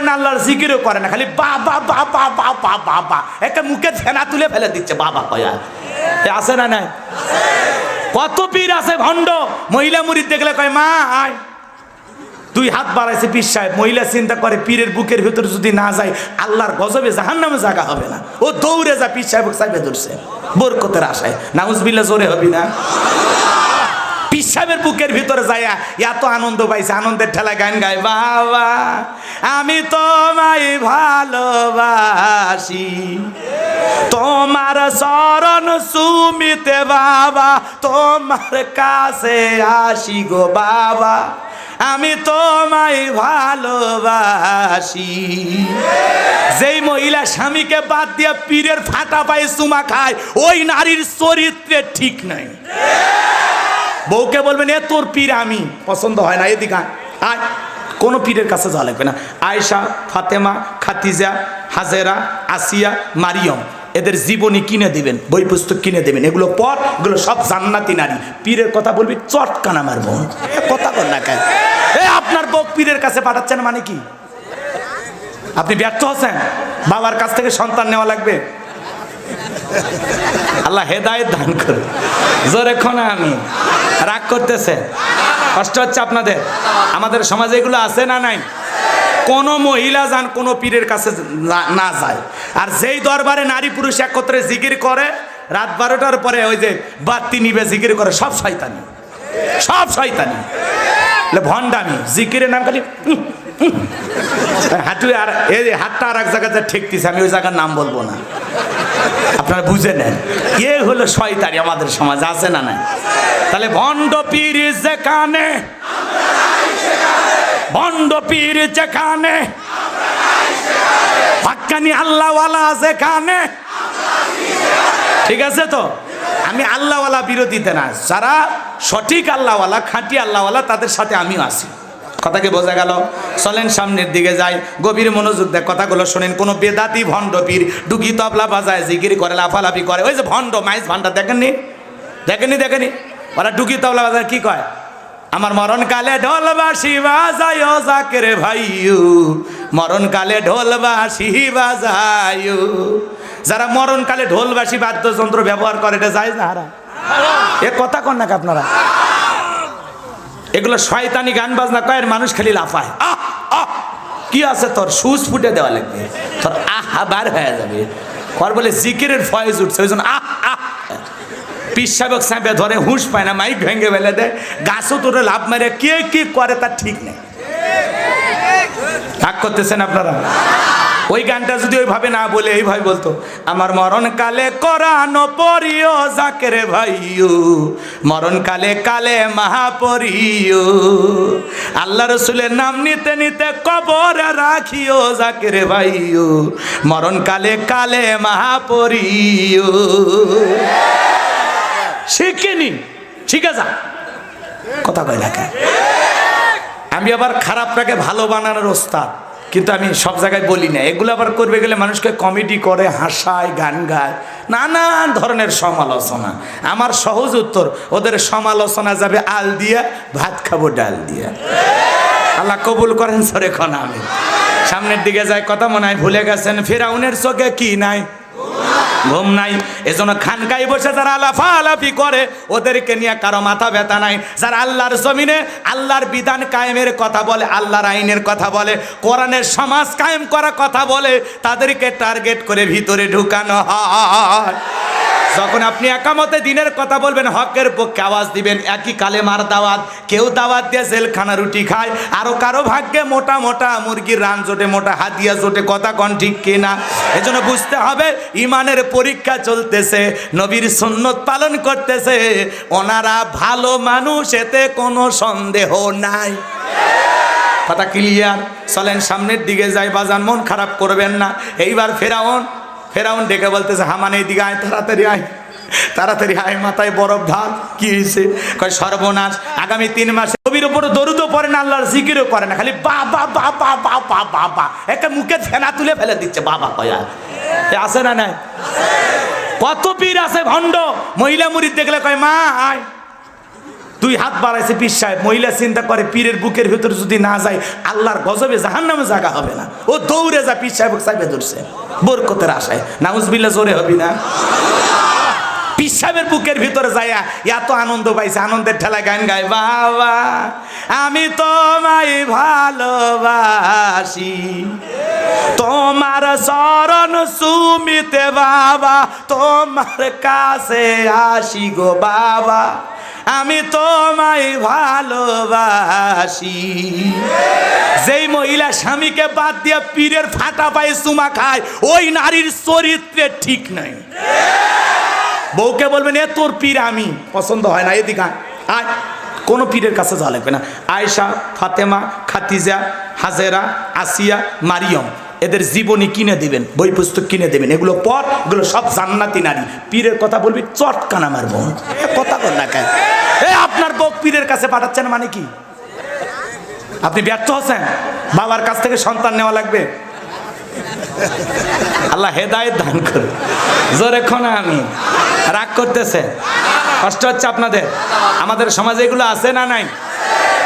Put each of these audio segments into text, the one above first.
পরে না, আল্লাহর জিকিরও করে না, খালি বাবা বাবা বাবা বাবা একটা মুখে ফেনা তুলে ফেলে দিচ্ছে বাবা কয়া আছে না নাই? কত পীর আছে ভণ্ড? মহিলা মুড়ি দেখলে কয়, মা, আয়। দুই হাত বাড়াইছে পীর সাহেব। মহিলা চিন্তা করে পীরের বুকের ভিতরে যদি না যায়, আল্লাহর গজবে জাহান নামে জায়গা হবে না। ও দৌড়ে যা পীর সাহেব সাহেবে ধরছে। বরকতের আশায়। নাউজবিল্লা জোরে হবি না? পীর সাহেবের বুকের ভিতরে যায় এত আনন্দ পাইছে, আনন্দের ঠেলা গান গায়। বাবা, আমি তোমায় ভালোবাসি। তোমার শরণ সুমিতে বাবা, তোমার কাছে আসি গো বাবা। আমি তোমায় ভালোবাসি। যেই মহিলা স্বামীকে বাদ দিয়ে পীরের ফাটা পায়ে চুমা খায়, ওই নারীর চরিত্রে ঠিক নাই। বউকে বলবেন, এ তোর পীর আমি। পছন্দ হয় না, এদিকে আয়। কোনো পীরের কাছে যাওয়া লাগবে না। আয়েশা, ফাতেমা, খাতিজা, হাজেরা, আসিয়া, মারিয়ম, এদের জীবনী কিনে দিবেন, বই পুস্তক কিনে দেবেন। এগুলো পর, এগুলো সব জান্নাতি নারী। পীরের কথা বলবি, চটকান আমার বোন কথা বল না কেন। এ আপনার বউ পীরের কাছে পাঠাচ্ছেন মানে কি? আপনি ব্যর্থ হচ্ছেন? বাবার কাছ থেকে সন্তান নেওয়া লাগবে? আল্লাহ হেদায়ত দান করে জোরে খোনা আমি। রাগ করতেছে। কষ্ট হচ্ছে আপনাদের। আমাদের সমাজে এগুলো আছে না নাই? কোন মহিলা যান, কোনো পীরের কাছে না- যায়। আর যেই দরবারে নারী পুরুষ একত্রে জিকির করে, রাত বারোটার পরে ওই যে বাতি নিবে, জিকির করে, সব শয়তানি। সব শয়তানি। ভণ্ডামি। জিকিরের নাম খালি। হাঁটু আর এই হাতটা আর এক জায়গাতে ঠেকতেছে, আমি ওই জায়গার নাম বলব না। আপনারা বুঝে নেন। এ হলো শয়তানি আমাদের সমাজে, আছে না নাই? তাহলে ভণ্ড পীর যেখানে ভণ্ড পীর যেখানে হাক্কানি আল্লাহওয়ালা যেখানে, ঠিক আছে তো? আমি আল্লাহওয়ালা বিরোধীতে না, যারা সঠিক আল্লাহওয়ালা, খাঁটি আল্লাহওয়ালা, তাদের সাথে আমিও আছি। কথাকে বোঝা গেল। চলেন সামনের দিকে যাই। গভীর মনোযোগ দেয় কথাগুলো শোনেন। কোনো বেদাতি ভণ্ড পীর ডুগি তবলা বাজায় জিগির করে, লাফালাফি করে। ওই যে ভণ্ড মাইস ভান্ডা দেখেননি? দেখেনি দেখেনি ওরা ডুগি তবলা বাজায়, কি কয়? আমার মরণ কালে ঢোল বাসি বাজায় জাকের ভাইয়ু। মরণ কালে ঢোল বাসি বাজায়ু। যারা মরণ কালে ঢোল বাসি বাদ্যযন্ত্র ব্যবহার করে, এটা যায় না হারা। এ কথা কন নাকি আপনারা? এগুলো শয়তানি গান বাজনা, কয়ের মানুষ খালি লাফায়। আহ আহ। কি আছে তোর? সুচ ফুটে দেওয়া লাগবে। তোর আহা বার হয়ে যাবে। কর বলে জিকিরের ফয়েজ উঠছে, ওই আহ আহ। পিসাবক সাঁপে ধরে হুঁশ পায় না, মাইক ভেঙে ফেলে দেয়। গাছও তোরে লাভ মেরে, কে কি করে তার ঠিক নেই। রাগ করতেছেন আপনারা? ওই গানটা যদি ওইভাবে না বলে, এইভাবে বলতো, আমার মরণ কালে করানো পরিও জাকের ভাইয়ু মরণ কালে কালে মহাপরিও আল্লাহ রসুলের নাম নিতে নিতে কবরে রাখিও জাকের ভাইয়ু মরণ কালে কালে মহাপরিও শিখিনি, ঠিক আছে? কথা কয় না? আমি আবার খারাপটাকে ভালো বানানোর ওস্তাদ। কিন্তু আমি সব জায়গায় বলি না। এগুলো আবার করবে গেলে মানুষকে কমেডি করে, হাসায়, গান গায়। নানান ধরনের সমালোচনা। আমার সহজ উত্তর, ওদের সমালোচনা যাবে আল দিয়া, ভাত খাব ডাল দিয়া। আল্লাহ কবুল করেন সরে খন আমি। সামনের দিকে যায়, কথা মনে হয় ভুলে গেছেন, ফেরাউনের চোখে কি নাই? ঘুম নাই। এজন্য খানকাই বসে যারা আলাফা আলাফি করে, ওদেরকে নিয়ে কারও মাথা ব্যথা নাই। যারা আল্লাহর জমিনে আল্লাহর বিধান কায়েমের কথা বলে, আল্লাহর আইনের কথা বলে, কোরআনের সমাজ কায়েম করা কথা বলে, তাদেরকে টার্গেট করে ভিতরে ঢুকানো হয়। যখন আপনি একামতে দিনের কথা বলবেন, হকের পক্ষে আওয়াজ দিবেন, একই কালে মার দাওয়াত, কেউ দাওয়াত দিয়ে জেলখানা রুটি খায়, আরও কারও ভাগ্যে মোটা মোটা মুরগির রান জোটে, মোটা হাতিয়া জোটে, কথা কন ঠিক কিনা? এজন্য বুঝতে হবে, ইমানের পরীক্ষা চলতেছে, নবীর সুন্নত পালন করতেছে, ওনারা ভালো মানুষ, এতে কোনো সন্দেহ নাই। কথা ক্লিয়ার চলেন সামনের দিকে যাই, বাজান, মন খারাপ করবেন না। এইবার ফেরাউন ফেরাউন ডেকে বলতেছে হামান এই দিকে আয় তাড়াতাড়ি আয় তাড়াতাড়ি আয় মাথায় বরফ ঢাল কি হয়েছে? কয় সর্বনাশ আগামী তিন মাসে নবীর উপর দরুদও পড়ে না আল্লাহর জিকিরও করে না খালি বা বা বা বা বা বা বা বা একটা মুখে ফেনা তুলে ফেলে দিচ্ছে বাবা কয়া এ আছে না নাই? কত পীর আছে ভণ্ড মহিলা মুড়ি দেখলে কয় মা আয়। দুই হাত বাড়াইছে পীর সাহেব। মহিলা চিন্তা করে পীরের বুকের ভিতরে যদি না যায়, আল্লাহর গজবে জাহান নামে জায়গা হবে না। ও দৌড়ে যা পীর সাহেব সাহেবে ধরছে। বরকতের আশায়। নাউজবিল্লা জোরে হবি না? পীর সাহেবের বুকের ভিতরে যাইয়া এত আনন্দ পাইছে, আনন্দের ঠেলা গান গায়, বাবা, আমি তোমায় ভালোবাসি। তোমার শরণ সুমিতে বাবা, তোমার কাছে আসি গো বাবা। আমি তোমায় ভালোবাসি। যেই মহিলা স্বামীকে বাদ দিয়ে পীরের ফাটা পায়ে চুমা খায়, ওই নারীর চরিত্রে ঠিক নাই। বউকে বলবেন, এ তোর পীর আমি, পছন্দ হয় না, এদিকে আয়। আয়, কোনো পীরের কাছে যাওয়া লাগবে না। আয়েশা, ফাতেমা, খাতিজা, হাজেরা, আসিয়া, মারিয়ম। এদের জীবনী কিনে দিবেন, বই পুস্তক কিনে দেবেন, এগুলো পর, এগুলো সব জান্নাতি নারী। পীরের কথা বলবি, চটকান আমার বোন। কথা বল না এ আপনার বউ পীরের কাছে পাঠাচ্ছেন মানে কি? আপনি ব্যর্থ হচ্ছেন? বাবার কাছ থেকে সন্তান নেওয়া লাগবে? আল্লাহ হেদায়ত দান করে জোরে খোনা আমি। রাগ করতেছে। কষ্ট হচ্ছে আপনাদের। আমাদের সমাজে এগুলো আছে না নাই?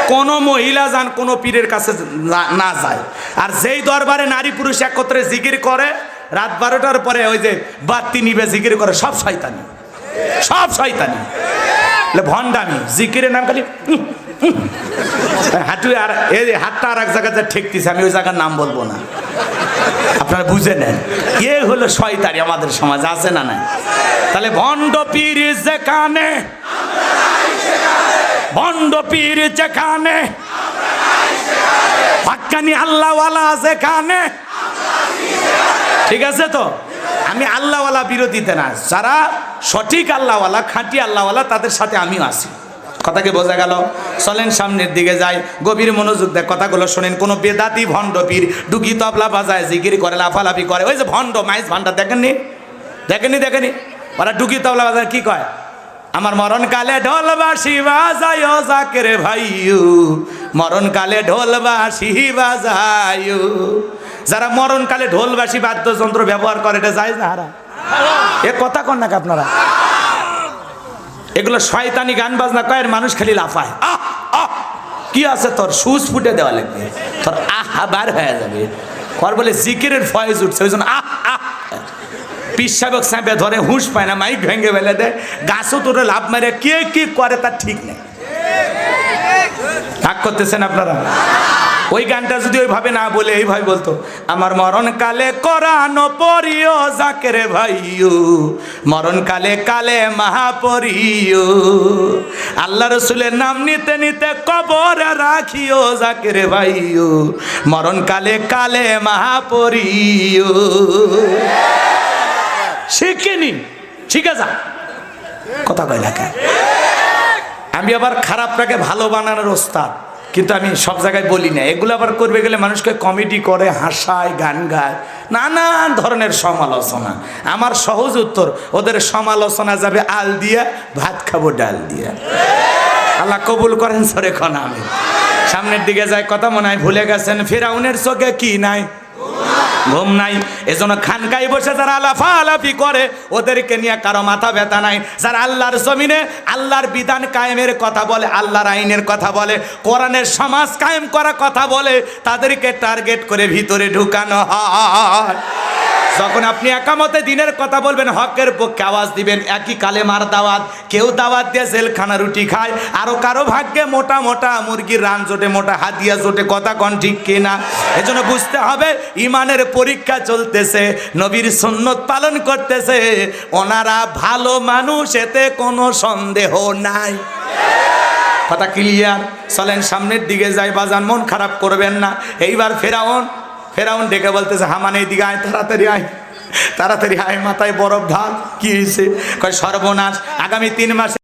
কোন মহিলা যান কোন পীরের কাছে না- যায়। আর যেই দরবারে নারী পুরুষ একত্রে জিকির করে, রাত বারোটার পরে ওই যে বাত্তি নিবে, জিকির করে, সব শয়তানি। সব শয়তানি। ভণ্ডামি, জিকিরের নাম খালি। হাঁটু, আর এই হাতটা আর এক জায়গাতে ঠেকতেছে, আমি ওই জায়গার নাম বলব না। আপনারা বুঝে নেন, এ হলো শয়তানি আমাদের সমাজ, আছে না নাই? তাহলে ভণ্ড পীর যেখানে ভণ্ড পীর যেখানে হাক্কানি আল্লাহওয়ালা যেখানে। ঠিক আছে তো? আমি আল্লাহওয়ালা বিরোধীতে না, যারা সঠিক আল্লাহওয়ালা, খাঁটি আল্লাহওয়ালা, তাদের সাথে আমিও আছি। কথাকে বোঝা গেল? চলেন সামনের দিকে যাই, গভীর মনোযোগ দেয় কথাগুলো শোনেন। কোনো বেদাতি ভণ্ড পীর ডুগি তবলা বাজায়, জিকির করে, লাফালাফি করে। ওই যে ভণ্ড মাইস ভান্ডার দেখেননি? দেখেননি দেখেনি ওরা ডুগি তবলা বাজায়, কি কয়? আমার মরণ কালে ঢোল বাসি বাজায় জাকের ভাইয়ু। মরণ কালে ঢোল বাসি বাজায়ু। যারা মরণ কালে ঢোল বাসি বাদ্যযন্ত্র ব্যবহার করে, এটা যায় হারা। এ কথা কন নাকি আপনারা। এগুলো শয়তানি গান বাজনা, কয়ের মানুষ খালি লাফায়। আহ আহ, কি আছে তোর? সুচ ফুটে দেওয়া লাগবে। তোর আহা বার হয়ে যাবে। কর বলে জিকিরের ফয়েজ উঠছে, ওই জন্য আহ পিসাবক সাঁপে ধরে হুঁশ পায় না, মাইক ভেঙে ফেলে দেয়। গাছও তোরে লাভ মারে, কে কি করে তার ঠিক নেই। রাগ করতেছেন আপনারা? ওই গানটা যদি ওইভাবে না বলে, এইভাবে বলতো, আমার মরণ কালে করানো পরিও জাকেরে ভাইও মরণ কালে কালে মহাপরিও আল্লাহ রসুলের নাম নিতে নিতে কবরে রাখিও জাকেরে ভাইও মরণ কালে কালে মহাপরিও শিখিনি ঠিক আছে? কথা কয় না আমি আবার খারাপটাকে ভালো বানানোর ওস্তাদ, কিন্তু আমি সব জায়গায় বলি না। এগুলো আবার করবে গেলে মানুষকে কমেডি করে, হাসায়, গান গায়। নানান ধরনের সমালোচনা। আমার সহজ উত্তর, ওদের সমালোচনা যাবে আল দিয়া, ভাত খাব ডাল দিয়া। আল্লাহ কবুল করেন সরে খন আমি সামনের দিকে যায়, কথা মনে হয় ভুলে গেছেন, ফেরাউনের চোখে কি নাই? ঘুম নাই। এজন্য খানকাই বসে যারা আলাফা আলাফি করে, ওদেরকে নিয়ে কারও মাথা ব্যথা নাই। যারা আল্লাহর জমিনে, আল্লাহর বিধান কায়েমের কথা বলে, আল্লাহর আইনের কথা বলে, কোরআনের সমাজ কায়েম করা কথা বলে, তাদেরকে টার্গেট করে ভিতরে ঢুকানো হয়। যখন আপনি একামতে দিনের কথা বলবেন, হকের পক্ষে আওয়াজ দিবেন, একই কালেমার দাওয়াত। কেউ দাওয়াত দিয়ে জেলখানা রুটি খায়, আরও কারও ভাগ্যে মোটা মোটা মুরগির রান জোটে, মোটা হাতিয়া জোটে, কথা কন ঠিক কিনা? এজন্য বুঝতে হবে, ইমানের পরীক্ষা চলতেছে, নবীর সুন্নত পালন করতেছে। ওনারা ভালো মানুষ, এতে কোনো সন্দেহ নাই। কথা ক্লিয়ার চলেন সামনের দিকে যাই, বাজান, মন খারাপ করবেন না। এইবার ফেরাউন ফেরাউন ডেকে বলতেছে হামান এই দিকে আয়, তাড়াতাড়ি আয়। তাড়াতাড়ি আয়, মাথায় বরফ ঢাল, কি হয়েছে কয়, সর্বনাশ, আগামী তিন মাসে